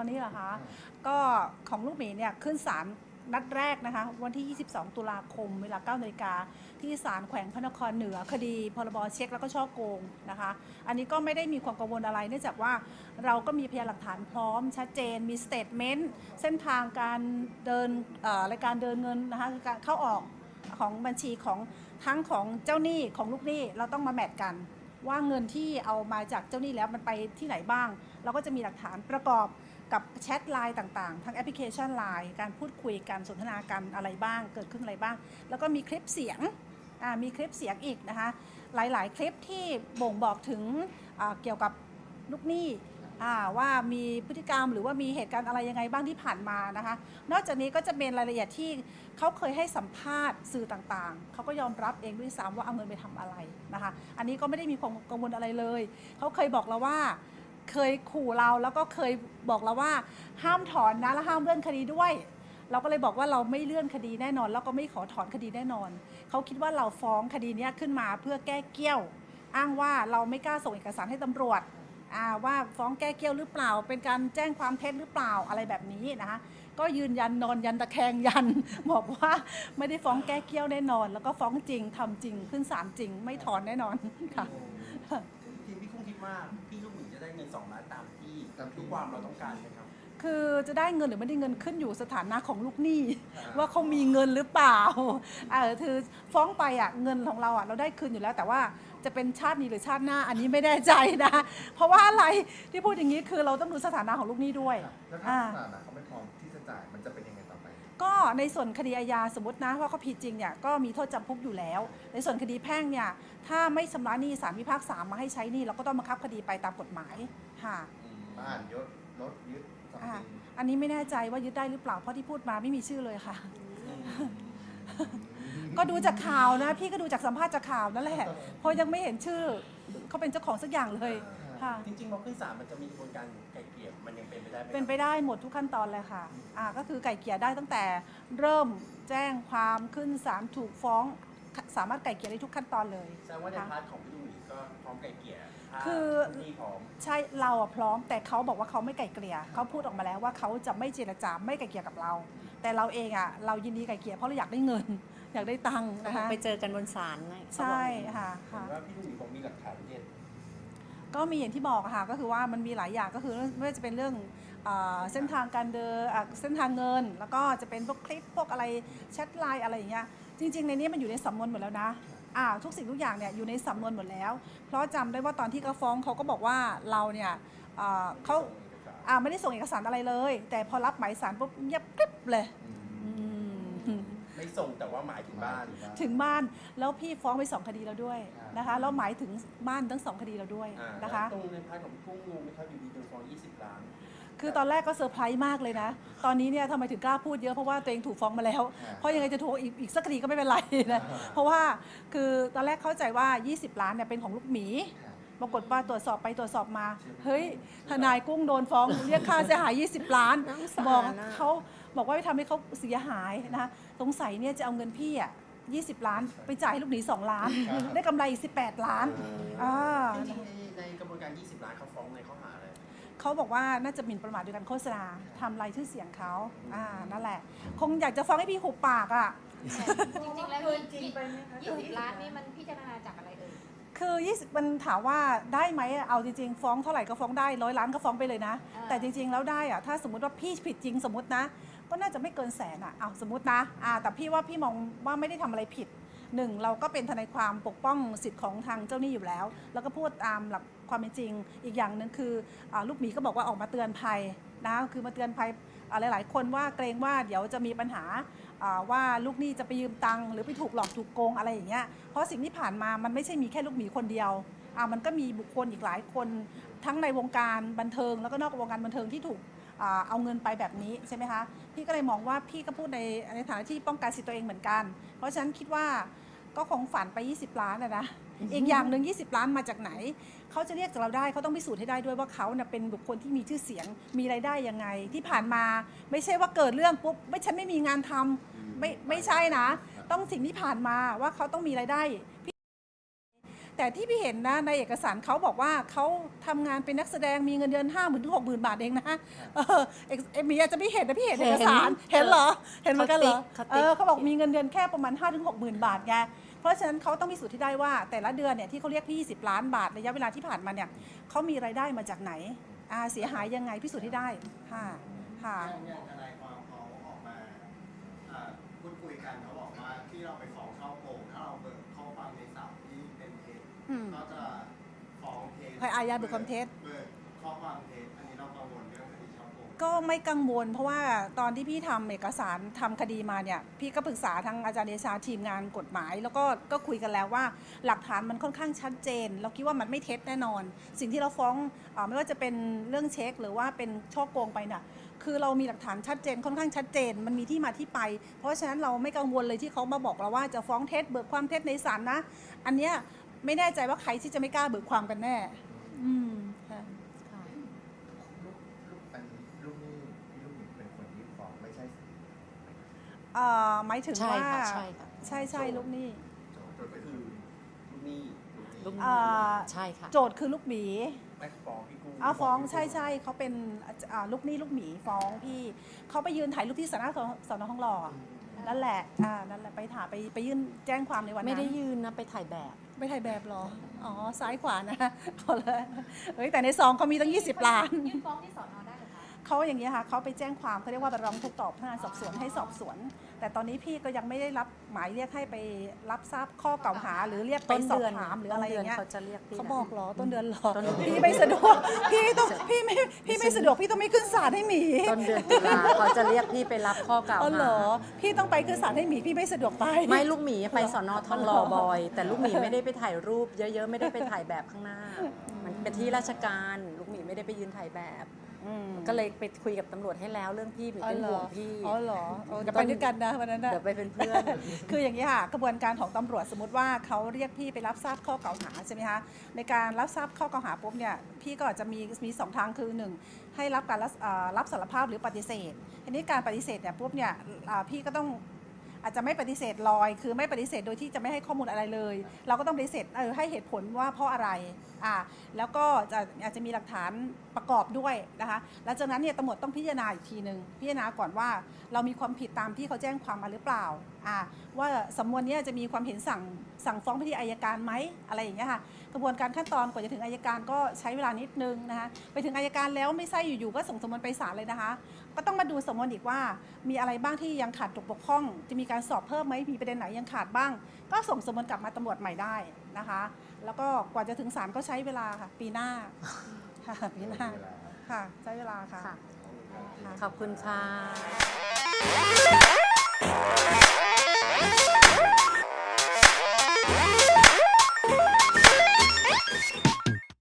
ตอนนี้เหรอคะ ก็ของลูกหมีเนี่ยขึ้นศาลนัดแรกนะคะ วันที่ 22 ตุลาคม เวลา9นาฬิกาที่ศาลแขวงพระนครเหนือคดี พรบเช็คแล้วก็ช่อโกงนะคะ อันนี้ก็ไม่ได้มีความกังวลอะไร เนื่องจากว่าเราก็มีพยานหลักฐานพร้อมชัดเจนมีสเตทเมนต์เส้นทางการเดินรายการเดินเงินนะคะคือการเข้าออกของบัญชีของทั้งของเจ้าหนี้ของลูกหนี้เราต้องมาแมทกัน ว่าเงินที่เอามาจากเจ้าหนี้แล้วมันไปที่ไหนบ้าง เราก็จะมีหลักฐานประกอบ กับแชทไลน์ต่างๆ ทั้งแอปพลิเคชันไลน์การพูดคุยกันสนทนากันอะไรบ้าง เกิดขึ้นอะไรบ้าง แล้วก็มีคลิปเสียงมีคลิปเสียงอีกนะคะ หลายๆ คลิปที่บ่งบอกถึงเกี่ยวกับลูกหนี้ว่ามีพฤติกรรมหรือว่ามีเหตุการณ์อะไรยังไงบ้างที่ผ่านมานะคะ นอกจากนี้ก็จะเป็นรายละเอียดที่เขาเคยให้สัมภาษณ์สื่อต่างๆ เขาก็ยอมรับเองด้วยซ้ำว่าเอาเงินไปทำอะไรนะคะ อันนี้ก็ไม่ได้มีความกังวลอะไรเลย เขาเคยบอกเราว่า เคยขู่เราแล้วก็เคยบอกเราว่าห้ามถอนนะและห้ามเลื่อนคดีด้วย เราก็เลยบอกว่าเราไม่เลื่อนคดีแน่นอน แล้วก็ไม่ขอถอนคดีแน่นอน เขาคิดว่าเราฟ้องคดีนี้ขึ้นมาเพื่อแก้เกี้ยว อ้างว่าเราไม่กล้าส่งเอกสารให้ตำรวจว่าฟ้องแก้เกี้ยวหรือเปล่า เป็นการแจ้งความเท็จหรือเปล่าอะไรแบบนี้นะคะก็ยืนยันนอนยันตะแคงยัน บอกว่าไม่ได้ฟ้องแก้เกี้ยวแน่นอน แล้วก็ฟ้องจริงทำจริงขึ้นศาลจริง ไม่ถอนแน่นอนค่ะทีมพี่คุ้งคิดว่า สองล้านตามที่ตามที่ทุกความเราต้องการไหมครับ คือจะได้เงินหรือไม่ได้เงินขึ้นอยู่สถานะของลูกหนี้ ว่าเขามีเงินหรือเปล่าเออคือฟ้องไปอะเงินของเราอะเราได้คืนอยู่แล้วแต่ว่าจะเป็นชาตินี้หรือชาติหน้าอันนี้ไม่แน่ใจนะ เพราะว่าอะไรที่พูดอย่างนี้คือเราต้องดูสถานะของลูกหนี้ด้วยแล้วถ้าอ่า สถานะเขาไม่พร้อมที่จะจ่ายมันจะเป็น ก็ในส่วนคดีอาญาสมมตินะว่าเขาผิดจริงเนี่ยก็มีโทษจำคุกอยู่แล้ว ในส่วนคดีแพ่งเนี่ยถ้าไม่ชำระหนี้ศาลพิพากษามาให้ใช้หนี้เราก็ต้องบังคับคดีไปตามกฎหมายค่ะบ้านยศรถยึดทรัพย์อ่าสินอันนี้ไม่แน่ใจว่ายึดได้หรือเปล่าเพราะที่พูดมาไม่มีชื่อเลยค่ะ ก็ดูจากข่าวนะ พี่ก็ดูจากสัมภาษณ์จากข่าวนั่นแหละเพราะยังไม่เห็นชื่อเขาเป็นเจ้าของสักอย่างเลย ค่ะ จริงๆพอขึ้นศาลมันจะมีกระบวนการไกล่เกลี่ยมันยังเป็นไปได้ไหมครับเป็นไปได้หมดทุกขั้นตอนเลยค่ะอ่าก็คือไก่เกลี่ยได้ตั้งแต่เริ่มแจ้งความขึ้นศาลถูกฟ้อง สามารถไก่เกลี่ยได้ทุกขั้นตอนเลย แสดงว่าในค่ะพาร์ทของพี่ลูกหมีก็พร้อมไกล่เกลี่ยถ้าคือลูกหนี้พร้อม ใช่เราอะพร้อม แต่เขาบอกว่าเขาไม่ไก่เกลี่ยเขาพูดออกมาแล้วว่าเขาจะไม่เจรจาไม่ไก่เกลี่ยกับเรา แต่เราเองอะเรายินดีไก่เกลี่ยเพราะเราอยากได้เงิน อยากได้ตังค์นะคะไปเจอกันบนศาลนะใช่ค่ะเห็ค่ะ นว่าพี่ลูกหมีผมมีหลักฐานเด็ด ก็มีอย่างที่บอกอะค่ะก็คือว่ามันมีหลายอย่างก็คือไม่ว่าจะเป็นเรื่องอ่าเส้นทางการเดินอะเส้นทางเงิน แล้วก็จะเป็นพวกคลิปพวกอะไรแชทไลน์อะไรอย่างเงี้ยจริง ๆ ในนี้มันอยู่ในสำนวนหมดแล้วนะอ่าทุกสิ่งทุกอย่างเนี่ยอยู่ในสำนวนหมดแล้ว เพราะจำได้ว่าตอนที่เขาฟ้องเขาก็บอกว่าเราเนี่ยอ่าเขาอ่าไม่ได้ส่งเอกสารอะไรเลย แต่พอรับหมายสารปุ๊บเงียบกริบเลย ไม่ส่งแต่ว่าหมายถึงบ้าน ถึงบ้านแล้วพี่ฟ้องไปสองคดีแล้วด้วยนะคะแล้วหมายถึงบ้านทั้งสองคดีแล้วด้วยอ่านะคะ แล้วตรงในพาร์ทของพี่กุ้งงงไหมครับอยู่ดีโดนฟ้อง20 ล้าน คือตอนแรกก็เซอร์ไพรส์มากเลยนะ ตอนนี้เนี่ยทำไมถึงกล้าพูดเยอะเพราะว่าตัวเองถูกฟ้องมาแล้ว อ่า เพราะยังไงจะถูกอีกอีกสักคดีก็ไม่เป็นไรนะ เพราะว่าคือตอนแรกเข้าใจว่า 20 ล้านเนี่ยเป็นของลูกหมี ปรากฏว่าตรวจสอบไปตรวจสอบมา เฮ้ย ทนายกุ้งโดนฟ้อง เรียกค่าเสียหาย 20 ล้านน้องสารบอกน่ะเขาบอกว่าไปทำให้เขาเสียหายนะคะสงสัยเนี่ยจะเอาเงินพี่อะ20 ล้าน ไปจ่ายให้ลูกหนี 2 ล้าน ได้กำไรอีก 18 ล้านอ่าจริงๆในในกระบวนการ 20 ล้านเขาฟ้องในข้อหาอะไร เขาบอกว่าน่าจะหมิ่นประมาทโดยการโฆษณาทำลายชื่อเสียงเขาอ่านั่นแหละ คงอยากจะฟ้องให้พี่หุบปากอะ จริงๆแล้วยี่สิบล้านนี่มันพิจารณาจากอะไรเอ่ย คือ20มันถามว่าได้ไหมอะเอาจริงๆ ฟ้องเท่าไหร่ก็ฟ้องได้ร้อยล้านก็ฟ้องไปเลยนะ อ่า แต่จริงๆแล้วได้อะถ้าสมมติว่าพี่ผิดจริงสมมตินะ ก็น่าจะไม่เกินแสนอะเอาสมมตินะอ่าแต่พี่ว่าพี่มองว่าไม่ได้ทำอะไรผิดหนึ่งเราก็เป็นทนายความปกป้องสิทธิ์ของทางเจ้าหนี้อยู่แล้ว แล้วก็พูดตามหลักความเป็นจริง อีกอย่างหนึ่งคืออาลูกหมีก็บอกว่าออกมาเตือนภัยนะคือมาเตือนภัยอ่าหลายๆ คนว่าเกรงว่าเดี๋ยวจะมีปัญหาอ่า ว่าลูกหนี้จะไปยืมตังค์หรือไปถูกหลอกถูกโกงอะไรอย่างเงี้ยเพราะสิ่งที่ผ่านมามันไม่ใช่มีแค่ลูกหมีคนเดียวอ่ามันก็มีบุคคลอีกหลายคน ทั้งในวงการบันเทิง แล้วก็นอกวงการบันเทิงที่ถูกเอาเงินไปแบบนี้ใช่ไหมคะพี่ก็เลยมองว่าพี่ก็พูดในในฐานะที่ป้องกันสิทธิตัวเองเหมือนกัน เพราะฉะนั้นคิดว่าก็คงฝันไป 20 ล้านนะนะ อีกอย่างหนึ่ง20 ล้านมาจากไหน เขาจะเรียกจากเราได้เขาต้องพิสูจน์ให้ได้ด้วยว่าเขาเน่ะเป็นบุคคลที่มีชื่อเสียงมีรายได้ยังไง ที่ผ่านมาไม่ใช่ว่าเกิดเรื่องปุ๊บไม่ฉันไม่มีงานทำไม่ไม่ใช่นะ ต้องสิ่งที่ผ่านมาว่าเขาต้องมีรายได้แต่ที่พี่เห็นนะในเอกสารเขาบอกว่าเขาทำงานเป็นนักแสดงมีเงินเดือนห้าหมื่นถึงหกหมื่นบาทเองนะเออเอกเอ็มมีอาจจะไม่เห็นนะพี่เห็นเอกสารเห็นเหรอ เห็นเหมือนกันเหรอเขาติ๊กเออเขาบอกมีเงินเดือนแค่ประมาณ5้าถึงหกหมื่นบาทไง เพราะฉะนั้นเขาต้องพิสูจน์ที่ได้ว่า แต่ละเดือนเนี่ยที่เขาเรียกพี่20 ล้านบาทระยะเวลาที่ผ่านมาเนี่ยเขามีรายได้มาจากไหนอ่าเสียหายยังไงพิสูจน์ที่ได้ค่ะค่ะอย่างอย่างทนายความเขาออกมาอ่าพูดคุยกันเขาบอกว่าที่เราไปฟ้องช่อโกงถ้าเราเบิกข้อความในศัพท์ที่เป็นเท็จอืมก็จะฟ้องเท็จภายอาญาเบิกความเท็จเบิกข้อความเท็จ ก็ไม่กังวล เพราะว่าตอนที่พี่ทำเอกสารทำคดีมาเนี่ยพี่ก็ปรึกษาทางอาจารย์เดชาทีมงานกฎหมาย แล้วก็ก็คุยกันแล้วว่าหลักฐานมันค่อนข้างชัดเจน เราคิดว่ามันไม่เท็จแน่นอน สิ่งที่เราฟ้องอไม่ว่าจะเป็นเรื่องเช็ค หรือว่าเป็นช่อโกงไปน่ะคือเรามีหลักฐานชัดเจนค่อนข้างชัดเจน มันมีที่มาที่ไป เพราะฉะนั้นเราไม่กังวลเลยที่เขามาบอกเราว่าจะฟ้องเท็จเบิกความเท็จในศาลนะ อันเนี้ยไม่แน่ใจว่าใครที่จะไม่กล้าเบิกความกันแน่ อืมค่ะ ค่ะ ลูกลูกอันนี้ลูกหนี่พี่ลูกหมีเป็นคนยื่นฟ้องไม่ใช่ เอ่อหมายถึงใช่ว่าค่ะใช่ค่ะ ใช่ใช่ลูกหนี้ โจทย์ก็คือลูกหนี้ลูกหอ่นี้าใช่ค่ะ โจทย์คือลูกหมีไม่ฟ้องพี่กุ้งอ้าวฟ้องใช่ใช่เขาเป็นอ่าลูกหนี้ลูกหมีฟ้องพี่เขาไปยืนถ่ายรูปที่สำนักสอนอทองหล่อนั่นแหละอ่านั่นแหละไปถ่ายไปไปยื่นแจ้งความในวันนั้น ไม่ได้ยืนนะไปถ่ายแบบไปถ่ายแบบเหรอ อ๋อ ซ้ายขวานะเอาเลยเฮ้ย แต่ในซองเขามีตั้ง 20 ล้าน ยื่นฟ้องที่สอนอได้ เหรอคะเขาอย่างนี้ยค่ะเขาไปแจ้งความเขาเรียกว่าไปร้องทุกข์ต่อพนักงานสอบสวนให้สอบสวน แต่ตอนนี้พี่ก็ยังไม่ได้รับหมายเรียกให้ไปรับทราบข้อกล่าวหา หรือเรียกไปต้นสอบเดือนถามหรืออะไรอย่างเงี้ยต้นดืนเขาจะเรียกพี่เขานะบอกเหรอต้นเดือนเหรอต้นเดือนพี่ไม่สะดวกพี่ต้องพี่ไม่พี่ไม่สะดวกพี่ต้องไม่ขึ้นศาลให้หมีต้นเดือนตุลาเขาจะเรียกพี่ไปรับข้อกล่าวอ๋อเหรหาอพี่ต้องไปขึ้นศาลให้หมีพี่ไม่สะดวกไปไม่ลูกหมีไปสอนอทองหล่อบอย แต่ลูกหมีไม่ได้ไปถ่ายรูป เยอะๆไม่ได้ไปถ่ายแบบข้างหน้า มันเป็นที่ราชการลูกหมีไม่ได้ไปยืนถ่ายแบบ อืมก็เลยไปคุยกับตำรวจให้แล้ว เรื่องพี่หมีอ๋อเป็นเหรห่อวงพี่ อ๋อเหรอเออเดี๋ยวไปด้วยกันนะวันนั้นน่ะเดี๋ยวไปเป็นเพื่อน คืออย่างนี้ค่ะกระบวนการของตำรวจสมมติว่าเขาเรียกพี่ไปรับทราบข้อกล่าวหาใช่ไหมคะในการรับทราบข้อกล่าวหาปุ๊บเนี่ยพี่ก็จะมีมีสองทางคือหนึ่งให้รับการรับอ่ารับสารภาพหรือปฏิเสธทีนี้การปฏิเสธเนี่ยปุ๊บเนี่ยอ่าพี่ก็ต้อง อาจจะไม่ปฏิเสธลอย คือไม่ปฏิเสธโดยที่จะไม่ให้ข้อมูลอะไรเลย เราก็ต้องปฏิเสธเออให้เหตุผลว่าเพราะอะไรอ่าแล้วก็จะอาจจะมีหลักฐานประกอบด้วยนะคะหลังจากนั้นเนี่ยตำรวจต้องพิจารณาอีกทีหนึ่งพิจารณาก่อนว่า เรามีความผิดตามที่เขาแจ้งความมาหรือเปล่า ว่าสำนวนเนี้จะมีความเห็นสั่งสั่งฟ้องไปที่อายการไหมอะไรอย่างเงี้ยค่ะกระบวนการขั้นตอนกว่าจะถึงอายการก็ใช้เวลานิดนึงนะคะไปถึงอายการแล้วไม่ใช่อยู่ๆก็ส่งสำนวนไปศาลเลยนะคะ ก็ต้องมาดูสำนวนอีกว่า มีอะไรบ้างที่ยังขาดตกบกพร่อง จะมีการสอบเพิ่มไหมมีประเด็นไหนยังขาดบ้าง ก็ส่งสำนวนกลับมาตำรวจใหม่ได้นะคะ แล้วก็กว่าจะถึงศาลก็ใช้เวลาค่ะ ปีหน้าค่ะปีหน้าเวลาค่ะใช้เวลาค่ะค่ะค่ะขอบคุณค่ะ Yeah.